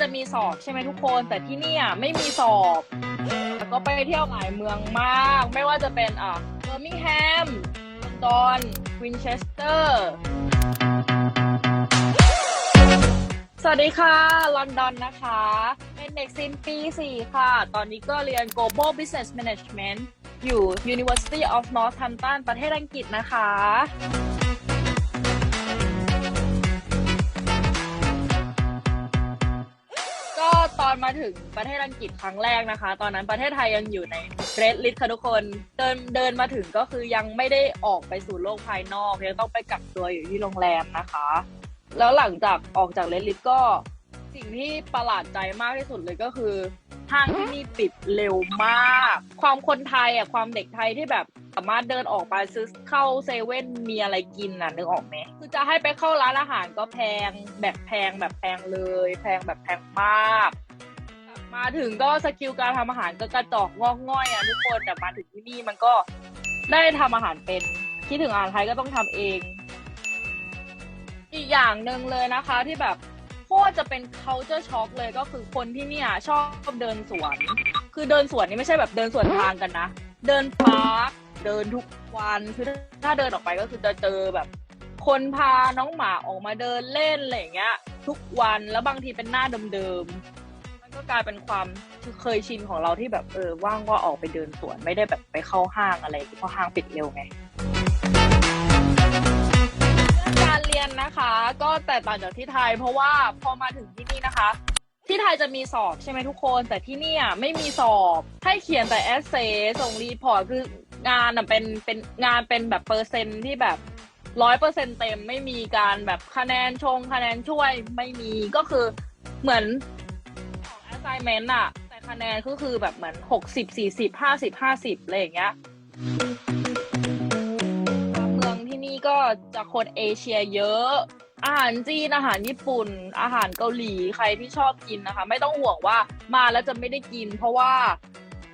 จะมีสอบใช่ไหมทุกคน แต่ที่เนี่ยไม่มีสอบแล้วก็ไปเที่ยวหลายเมืองมาก ไม่ว่าจะเป็นอะเบอร์มิงแฮมลอนดอนวินเชสเตอร์สวัสดีค่ะ ลอนดอนนะคะ เป็นเด็กซินปี 4 ค่ะ ตอนนี้ก็เรียน Global Business Management อยู่ University of Northampton ประเทศอังกฤษนะคะ อนมาถึงประเทศอังกฤษครั้งแรกนะคะ ตอนนั้นประเทศไทยยังอยู่ในเรดลิสค่ะทุกคน เดินเดินมาถึงก็คือยังไม่ได้ออกไปสู่โลกภายนอกยังต้องไปกักตัวอยู่ที่โรงแรมนะคะ แล้วหลังจากออกจากเรดลิสก็สิ่งที่ประหลาดใจมากที่สุดเลยก็คือห้างที่นี่ปิดเร็วมาก ความคนไทยอะความเด็กไทยที่แบบสามารถเดินออกไปซื้อเข้าเซเว่นมีอะไรกินน่ะนึกออกไหมคือจะให้ไปเข้าร้านอาหารก็แพงแบบแพงแบบแพงเลย แพงแบบแพงมาก มาถึงก็สกิลการทำอาหารก็กระจอกงอกง่อยอะทุกคนแต่มาถึงที่นี่มันก็ได้ทำอาหารเป็นคิดถึงอาหารไทยก็ต้องทำเอง อีกอย่างหนึ่งเลยนะคะที่แบบโคตรจะเป็น culture shock เลยก็คือคนที่เนี่ยชอบเดินสวน คือเดินสวนนี่ไม่ใช่แบบเดินสวนทางกันนะ เดินพาร์คเดินทุกวันคือถ้าเดินออกไปก็คือจะเจอแบบ คนพาน้องหมาออกมาเดินเล่นอะไรอย่างเงี้ย ทุกวันแล้วบางทีเป็นหน้าเดิมๆ ก็กลายเป็นความเคยชินของเราที่แบบเออว่างก็ออกไปเดินสวนไม่ได้แบบไปเข้าห้างอะไรเพราะห้างปิดเร็วไงการเรียนนะคะ ก็แตกต่างจากที่ไทย เพราะว่าพอมาถึงที่นี่นะคะ ที่ไทยจะมีสอบใช่ไหมทุกคน แต่ที่นี่ไม่มีสอบให้เขียนแต่เอสเซส่งรีพอร์ตคืองานเป็นเป็นงานเป็นแบบเปอร์เซ็นต์ที่แบบร้อยเปอร์เซ็นเต็มไม่มีการแบบคะแนนชงคะแนนช่วยไม่มีก็คือเหมือน ของ assignment อะแต่คะแนนก็คือแบบเหมือนหกสิบสี่สิบห้าสิบห้าสิบอะไรอย่างเงี้ยเมืองที่นี่ก็จะคนเอเชียเยอะอาหารจีนอาหารญี่ปุ่น อาหารเกาหลีใครที่ชอบกินนะคะ ไม่ต้องห่วงว่ามาแล้วจะไม่ได้กิน เพราะว่า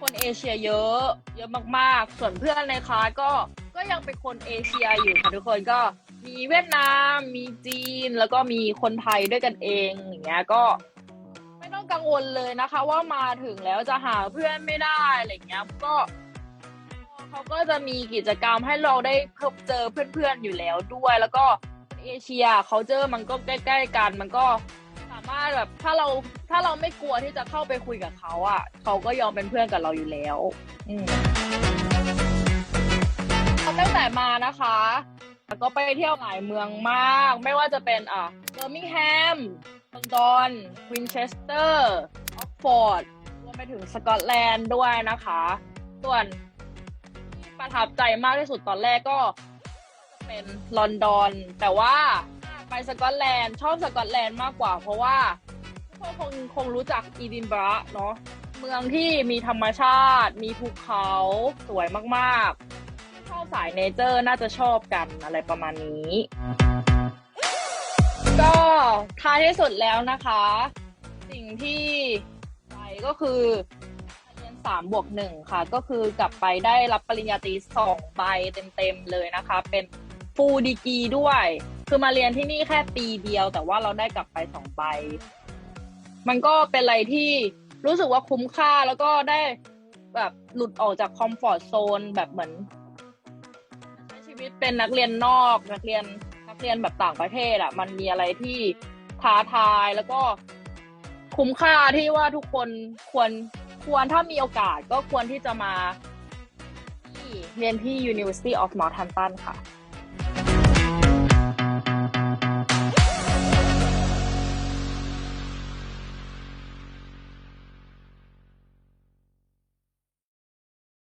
คนเอเชียเยอะ เยอะมากๆ ส่วนเพื่อนในคลาสก็ก็ยังเป็นคนเอเชียอยู่ค่ะทุกคนก็มีเวียดนาม มีจีนแล้วก็มีคนไทยด้วยกันเองอย่างเงี้ยก็ กังวลเลยนะคะ ว่ามาถึงแล้วจะหาเพื่อนไม่ได้อะไรเงี้ยก็เขาก็จะมีกิจกรรมให้เราได้พบเจอเพื่อนๆอยู่แล้วด้วย แล้วก็เอเชียเขาเจอมันก็ใกล้ๆกันมันก็สามารถแบบถ้าเราถ้าเราไม่กลัวที่จะเข้าไปคุยกับเขาอะเขาก็ยอมเป็นเพื่อนกับเราอยู่แล้ว อืมตั้งแต่มานะคะ ก็ไปเที่ยวหลายเมืองมาก ไม่ว่าจะเป็นอะ อร์มิงแฮมลอนดอนวินเชสเตอร์ออกฟอร์ดรวมไปถึงสกอตแลนด์ด้วยนะคะ ส่วนที่ประทับใจมากที่สุดตอนแรกก็เป็นลอนดอน แต่ว่าไปสกอตแลนด์ชอบสกอตแลนด์มากกว่า เพราะว่าทุกคนคงคงรู้จักอีดินบระเนาะเมืองที่มีธรรมชาติ มีภูเขาสวยมากๆชอบสายเนเจอร์น่าจะชอบกันอะไรประมาณนี้ ก็ท้ายที่สุดแล้วนะคะ สิ่งที่ไปก็คือเรียนสามบวกหนึ่งค่ะ ก็คือกลับไปได้รับปริญญาตรีสองใบเต็มๆเลยนะคะ เป็นฟูลดีกีด้วย คือมาเรียนที่นี่แค่ปีเดียว แต่ว่าเราได้กลับไปสองใบ มันก็เป็นอะไรที่รู้สึกว่าคุ้มค่าแล้วก็ได้แบบหลุดออกจากคอมฟอร์ z โซนแบบเหมือนใช้ชีวิตเป็นนักเรียนนอกนักเรียน เรียนแบบต่างประเทศอะมันมีอะไรที่ท้าทายแล้วก็คุ้มค่าที่ว่าทุกคนควรควรถ้ามีโอกาสก็ควรที่จะมาที่เรียนที่ University of Northampton ค่ะ